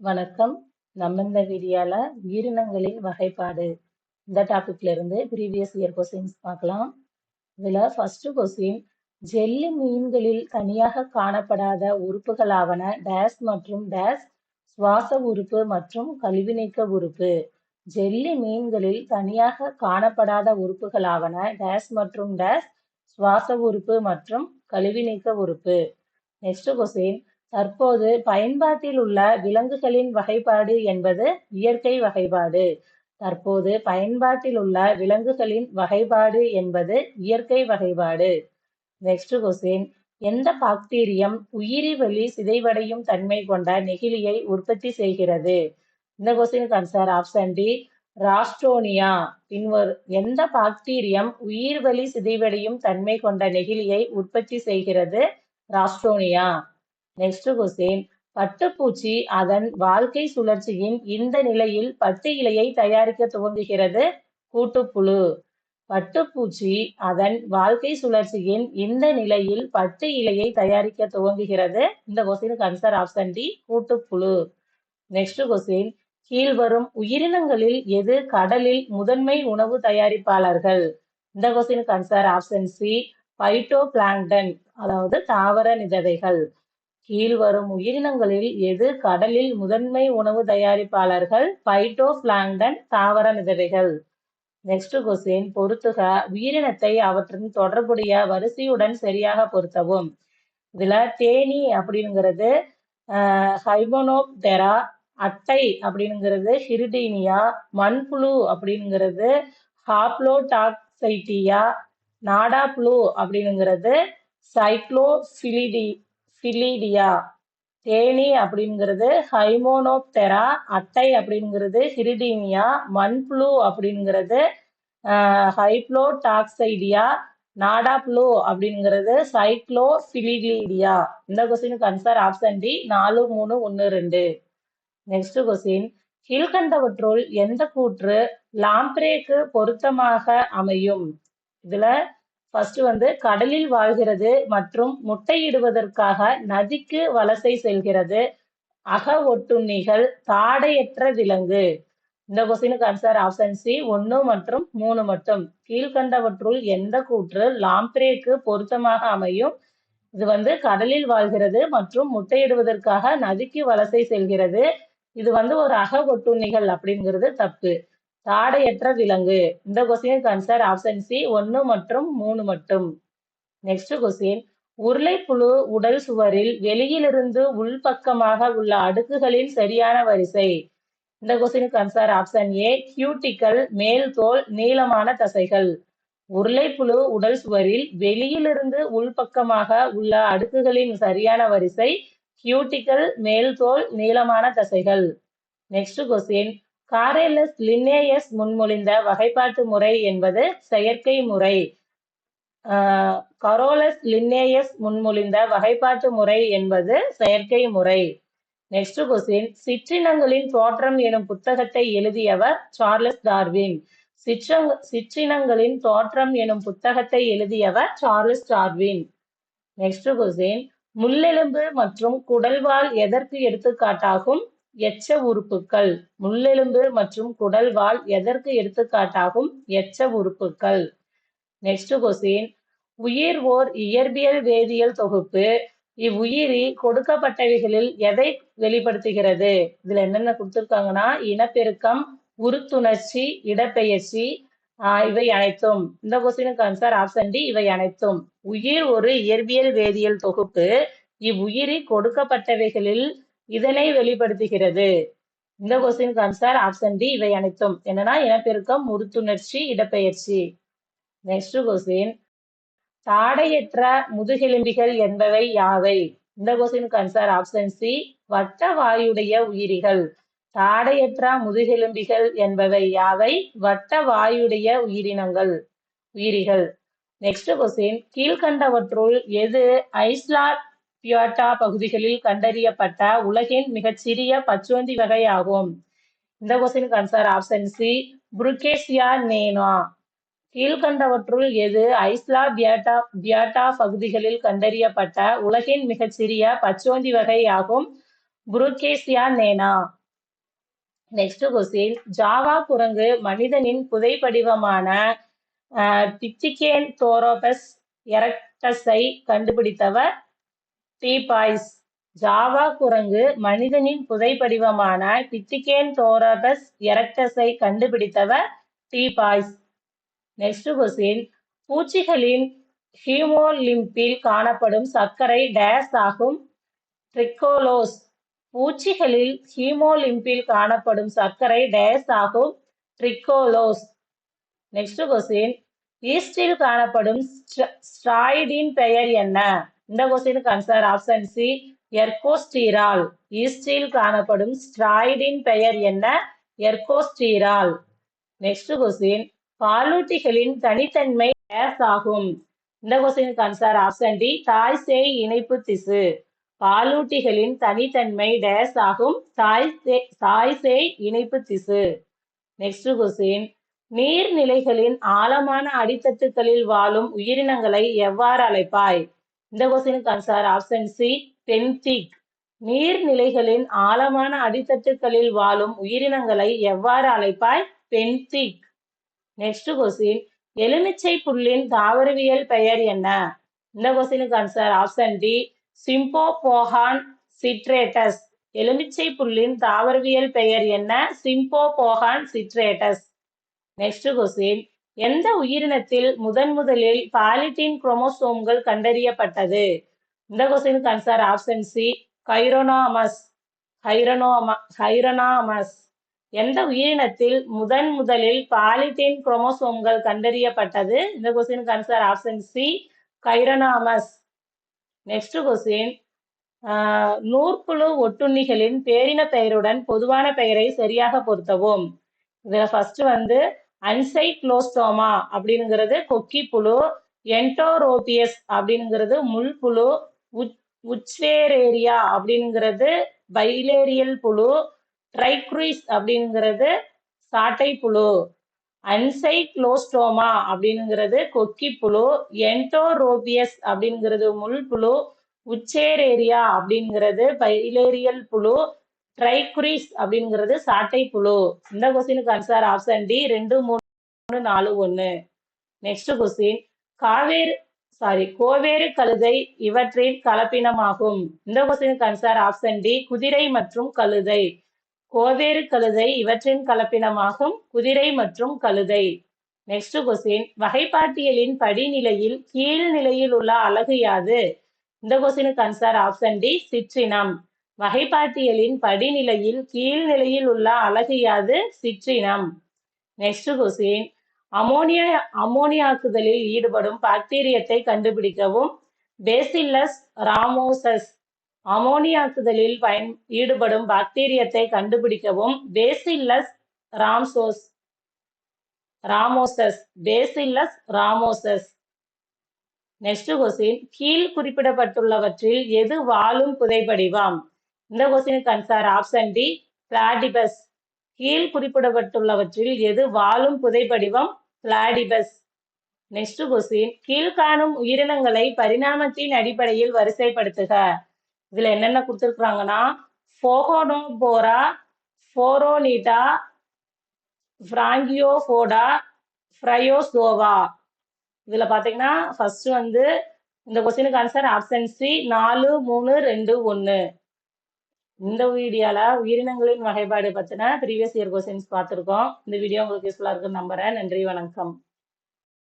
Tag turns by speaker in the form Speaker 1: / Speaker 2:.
Speaker 1: வணக்கம். நம்ம இந்த வீடியோல உயிரினங்களின் வகைப்பாடு இந்த டாபிக்ல இருந்து ப்ரீவியஸ் இயர் கொஸ்டின்ஸ் பார்க்கலாம். இதுல ஃபர்ஸ்ட் கொஸ்டின் ஜெல்லி மீன்களில் தனியாக காணப்படாத உறுப்புகளாவன டேஸ் மற்றும் டேஸ் சுவாச உறுப்பு மற்றும் கழிவுநீக்க உறுப்பு. ஜெல்லி மீன்களில் தனியாக காணப்படாத உறுப்புகளாவன டேஸ் மற்றும் டேஸ் சுவாச உறுப்பு மற்றும் கழிவுநீக்க உறுப்பு. நெக்ஸ்ட் கொஸ்டின் தற்போது பயன்பாட்டில் உள்ள விலங்குகளின் வகைப்பாடு என்பது இயற்கை வகைப்பாடு. தற்போது பயன்பாட்டில் உள்ள விலங்குகளின் வகைப்பாடு என்பது இயற்கை வகைப்பாடு. நெக்ஸ்ட் கொஸ்டின் எந்த பாக்டீரியம் உயிரி உயிரிவழி சிதைவடையும் தன்மை கொண்ட நெகிழியை உற்பத்தி செய்கிறது? இந்த கொஸ்டினுக்கு ஆன்சர் ஆப்ஷன் டி ராஸ்டோனியா. பின்வர் எந்த பாக்டீரியம் உயிர் வலி சிதைவடையும் தன்மை கொண்ட நெகிழியை உற்பத்தி செய்கிறது? ராஸ்டோனியா. நெக்ஸ்ட் கொஸ்டின் பட்டுப்பூச்சி அதன் வாழ்க்கை சுழற்சியின் இந்த நிலையில் பட்டு இலையை தயாரிக்க துவங்குகிறது கூட்டுப்புழு. பட்டுப்பூச்சி அதன் வாழ்க்கை சுழற்சியின் இந்த நிலையில் பட்டு இலையை தயாரிக்க துவங்குகிறது. இந்த கொஸ்டினுக்கு ஆன்சர் ஆப்ஷன் டி கூட்டுப்புழு. நெக்ஸ்ட் கொஸ்டின் கீழ்வரும் உயிரினங்களில் எது கடலில் முதன்மை உணவு தயாரிப்பாளர்கள்? இந்த கொஸ்டினுக்கு answer option C phytoplankton அதாவது தாவர நிதவைகள் கீழ்வரும் உயிரினங்களில் எது கடலில் முதன்மை உணவு தயாரிப்பாளர்கள்? பைட்டோ பிளாங்டன் தாவர மிதவைகள். நெக்ஸ்ட் கொஸ்டின் பொருத்துக உயிரினத்தை அவற்றின் தொடர்புடைய வரிசையுடன் சரியாக பொருத்தவும். இதுல தேனி அப்படிங்கிறது ஹைபனோப்தெரா அட்டை அப்படிங்கிறது ஹிரிடீனியா மண்புழு அப்படிங்கிறது ஹாப்ளோடாக்சைட்டியா புழு அப்படிங்கிறது சைக்ளோசிலிடி பிலீடியா. தேனி அப்படிங்கிறது ஹைமோனோப்தெரா அட்டை அப்படிங்கிறது ஹிரிடீனியா மண்புழு அப்படிங்கிறது ஹைப்ளோடாக்சைடியா நாடாப்ளூ அப்படிங்கிறது சைக்ளோபிலிடியா இந்த கொஸ்டினுக்கு ஆன்சர் ஆப்ஷன் டி நாலு மூணு ஒன்று ரெண்டு. நெக்ஸ்ட் கொஸ்டின் கீழ்கண்டவற்றுள் எந்த கூற்று லாம்ப்ரேக்கு பொருத்தமாக அமையும்? இதுல ஃபர்ஸ்ட் வந்து கடலில் வாழ்கிறது மற்றும் முட்டையிடுவதற்காக நதிக்கு வலசை செல்கிறது. அக ஒட்டுண்ணிகள் தாடையற்ற விலங்கு. இந்த கொஸ்டினுக்கு ஆன்சர் ஆப்ஷன் சி ஒன்று மற்றும் மூணு மட்டும். கீழ்கண்டவற்றுள் எந்த கூற்று லாம்ப்ரேக்கு பொருத்தமாக அமையும்? இது வந்து கடலில் வாழ்கிறது மற்றும் முட்டையிடுவதற்காக நதிக்கு வலசை செல்கிறது. இது வந்து ஒரு அக ஒட்டுண்ணிகள் அப்படிங்கிறது தப்பு. தாடையற்ற விலங்கு. இந்த கொஸ்டின் கன்சர் ஆப்ஷன் சி ஒன்று மற்றும் மூணு மட்டும். நெக்ஸ்ட் கொஸ்டின் உருளைப்புழு உடல் சுவரில் வெளியிலிருந்து உள்பக்கமாக உள்ள அடுக்குகளின் சரியான வரிசை. இந்த கொஸ்டினுக்கு ஆன்சர் ஆப்ஷன் ஏ கியூட்டிக்கல் மேல் தோல் நீளமான தசைகள். உருளைப்புழு உடல் சுவரில் வெளியிலிருந்து உள்பக்கமாக உள்ள அடுக்குகளின் சரியான வரிசை கியூட்டிக்கல் மேல் தோல் நீளமான தசைகள். நெக்ஸ்ட் கொஸ்டின் காரேலஸ் லின்னேயஸ் முன்மொழிந்த வகைப்பாட்டு முறை என்பது செயற்கை முறை. கரோலஸ் லின்னேயஸ் முன்மொழிந்த வகைப்பாட்டு முறை என்பது செயற்கை முறை. நெக்ஸ்ட் கொஸ்டின் சிற்றினங்களின் தோற்றம் எனும் புத்தகத்தை எழுதியவர் சார்லஸ் டார்வின். சிற்றங் சிற்றினங்களின் தோற்றம் எனும் புத்தகத்தை எழுதியவர் சார்லஸ் டார்வின். நெக்ஸ்ட் கொஸ்டின் முள்ளெலும்பு மற்றும் குடல்வால் எதற்கு எடுத்துக்காட்டாகும்? எச்ச உறுப்புகள் முள்ளெலும்பு மற்றும் குடல்வால் எதற்கு எடுத்துக்காட்டாகும்? எச்ச உறுப்புகள் நெக்ஸ்ட் கொஸ்டின் உயிர் ஓர் இயற்பியல் வேதியியல் தொகுப்பு. இவ்வுயிரி கொடுக்கப்பட்டவைகளில் எதை வெளிப்படுத்துகிறது? இதுல என்னென்ன கொடுத்துருக்காங்கன்னா இனப்பெருக்கம் உருத்துணர்ச்சி இடப்பெயர்ச்சி இவை அனைத்தும். இந்த கொஸ்டினுக்கு ஆன்சர் ஆப்ஷன் டி இவை அனைத்தும். உயிர் ஒரு இயற்பியல் வேதியியல் தொகுப்பு. இவ்வுயிரி கொடுக்கப்பட்டவைகளில் இதனை வெளிப்படுத்துகிறது. இந்த கொஸ்டினுக்கு ஆன்சர் ஆப்ஷன் டி இவை அனைத்தும். என்னன்னா இனப்பெருக்கம் முறுத்துணர்ச்சி இடப்பெயர்ச்சி. நெக்ஸ்ட் கொஸ்டின் தாடையற்ற முதுகெலும்பிகள் என்பவை யாவை? இந்த கொஸ்டினுக்கு ஆன்சர் ஆப்ஷன் சி வட்ட வாயுடைய உயிரிகள். தாடையற்ற முதுகெலும்பிகள் என்பவை யாவை? வட்ட வாயுடைய உயிரினங்கள் உயிரிகள். நெக்ஸ்ட் கொஸ்டின் கீழ்கண்டவற்றுள் எது ஐஸ்லாட் பியாட்டா பகுதிகளில் கண்டறியப்பட்ட உலகின் மிகச்சிறிய பச்சோந்தி வகை ஆகும் இந்த கொஸ்டினுக்கு answer option C Brookesia nana. கீழ்கண்டவற்றுள் எது ஐஸ்லா பியாட்டா பியாட்டா பகுதிகளில் கண்டறியப்பட்ட உலகின் மிகச்சிறிய பச்சோந்தி வகை ஆகும் Brookesia nana? Next question Java குரங்கு மனிதனின் புதை படிவமான பிச்சிகேன் தோரோபஸ் எரக்டஸை கண்டுபிடித்தவர் டீபாய்ஸ் ஜாவா குரங்கு மனிதனின் புதைப்படிவமான பித்திகேன் தோரோபஸ் எரக்டஸை கண்டுபிடித்தவர் டீபாய்ஸ் நெக்ஸ்ட் கொஸ்டின் பூச்சிகளின் ஹீமோலிம்பில் காணப்படும் சர்க்கரை டேஸ் ஆகும். ட்ரிக்கோலோஸ் பூச்சிகளில் ஹீமோலிம்பில் காணப்படும் சர்க்கரை டேஸ் ஆகும். ட்ரிக்கோலோஸ் நெக்ஸ்ட் கொஸ்டின் ஈஸ்டில் காணப்படும் ஸ்ட்ராய்டின் பெயர் என்ன? இந்த கொஸ்டினுக்கு ஆன்சர் ஆப்ஷன் சி எர்கோஸ்டீரால் ஈஸ்டில் காணப்படும் ஸ்ட்ராய்டின் பெயர் என்ன? எர்கோஸ்டீரால் நெக்ஸ்ட் கொஸ்டின் பாலூட்டிகளின் தனித்தன்மை டேஸ் ஆகும். இந்த கொஸ்டினுக்கு ஆன்சர் ஆப்ஷன் டி தாய் சேய் இணைப்பு திசு. பாலூட்டிகளின் தனித்தன்மை டேஸ் ஆகும். தாய் தாய் சேய் இணைப்பு திசு. நெக்ஸ்ட் கொஸ்டின் நீர்நிலைகளின் ஆழமான அடித்தட்டுகளில் வாழும் உயிரினங்களை எவ்வாறு அழைப்பாய்? இந்த கொஸ்டினுக்கு ஆன்சர் ஆப்ஷன் சி டென்டிக் நீர்நிலைகளின் ஆழமான அடித்தட்டுகளில் வாழும் உயிரினங்களை எவ்வாறு அழைப்பாய்? பென்திக் நெக்ஸ்ட் கொஸ்டின் எலுமிச்சை புல்லின் தாவரவியல் பெயர் என்ன? இந்த கொஸ்டினுக்கு answer option D Cymbopogon citratus எலுமிச்சை புல்லின் தாவரவியல் பெயர் என்ன? சிம்போபோகான் சிட்ரேட்டஸ் நெக்ஸ்ட் கொஸ்டின் எந்த உயிரினத்தில் முதன் முதலில் பாலிட்டின் குரோமோசோம்கள் கண்டறியப்பட்டது? இந்த கொஸ்டினுக்கு ஆன்சர் ஆப்ஷன் சி கைரோனாமஸ் ஹைரனோம ஹைரனாமஸ் எந்த உயிரினத்தில் முதன் முதலில் பாலிட்டின் குரோமோசோம்கள் கண்டறியப்பட்டது? இந்த கொஸ்டினுக்கு answer option C Chironomus next question நூற்புழு ஒட்டுண்ணிகளின் பேரின பெயருடன் பொதுவான பெயரை சரியாக பொருத்தவும். இதுல ஃபர்ஸ்ட் வந்து அன்சைக்ளோஸ்டோமா அப்படிங்கிறது கொக்கி புழு என்டோரோபியஸ் அப்படிங்கிறது முள்புழு உச்வேரேரியா அப்படிங்கிறது பைலேரியல் புழு ட்ரைக்ரூஸ் அப்படிங்கிறது சாட்டை புழு. அன்சைக்ளோஸ்டோமா அப்படிங்கிறது கொக்கி புழு என்டோரோபியஸ் அப்படிங்கிறது முள் புழு உச்சேரேரியா அப்படிங்கிறது பைலேரியல் புழு ட்ரைக்ரீஸ் அப்படிங்கிறது சாட்டை புழு. இந்த கொஸ்டினுக்கு ஆன்சர் ஆப்ஷன் டி ரெண்டு மூணு நாலு ஒன்று நெக்ஸ்ட் கொஸ்டின் காவேரி சாரி கோவேறு கழுதை இவற்றின் கலப்பினமாகும். இந்த கொஸ்டினுக்கு ஆன்சர் ஆப்ஷன் டி குதிரை மற்றும் கழுதை. கோவேறு கழுதை இவற்றின் கலப்பினமாகும் குதிரை மற்றும் கழுதை. நெக்ஸ்ட் கொஸ்டின் வகைப்பாட்டியலின் படிநிலையில் கீழ் நிலையில் உள்ள அலகு யாது? இந்த கொஸ்டினுக்கு ஆன்சர் ஆப்ஷன் டி சிற்றினம். வகைப்பாட்டியலின் படிநிலையில் கீழ்நிலையில் உள்ள அழகியாது யாது சிற்றினம்? நெக்ஸ்ட் கொஸ்டின் அமோனியா அமோனியாக்குதலில் ஈடுபடும் பாக்டீரியத்தை கண்டுபிடிக்கவும். பேசில்லஸ் ராமோசஸ் அமோனியாக்குதலில் பயன் ஈடுபடும் பாக்டீரியத்தை கண்டுபிடிக்கவும். Bacillus ராம்சோஸ் ramosus Bacillus ramosus next question கீழ் குறிப்பிடப்பட்டுள்ளவற்றில் எது வாழும் புதைபடிவாம்? இந்த கொஸ்டினுக்கு ஆன்சர் ஆப்ஷன் டி பிளாடிபஸ் கீழ் குறிப்பிடப்பட்டுள்ளவற்றில் எது வாழும் புதைப்படிவம் பிளாடிபஸ் நெக்ஸ்ட் கொஸ்டின் கீழ்காணும் உயிரினங்களை பரிணாமத்தின் அடிப்படையில் வரிசைப்படுத்துக. இதுல என்னென்ன கொடுத்துருக்குறாங்கன்னா ஃபோகோனோபோரா ஃபோரோனிட்டா ஃப்ராங்கியோஃபோடா ஃப்ரையோசோவா இதுல பாத்தீங்கன்னா ஃபர்ஸ்ட் வந்து இந்த கொஸ்டினுக்கு ஆன்சர் ஆப்ஷன் சி நாலு மூணு ரெண்டு ஒன்று இந்த வீடியோல உயிரினங்களின் வகைப்பாடு பத்தின ப்ரீவியஸ் இயர் கொஸ்டின்ஸ் பார்த்துருக்கோம். இந்த வீடியோ உங்களுக்கு யூஸ்ஃபுல்லாக இருக்குன்னு நம்புறேன். நன்றி வணக்கம்.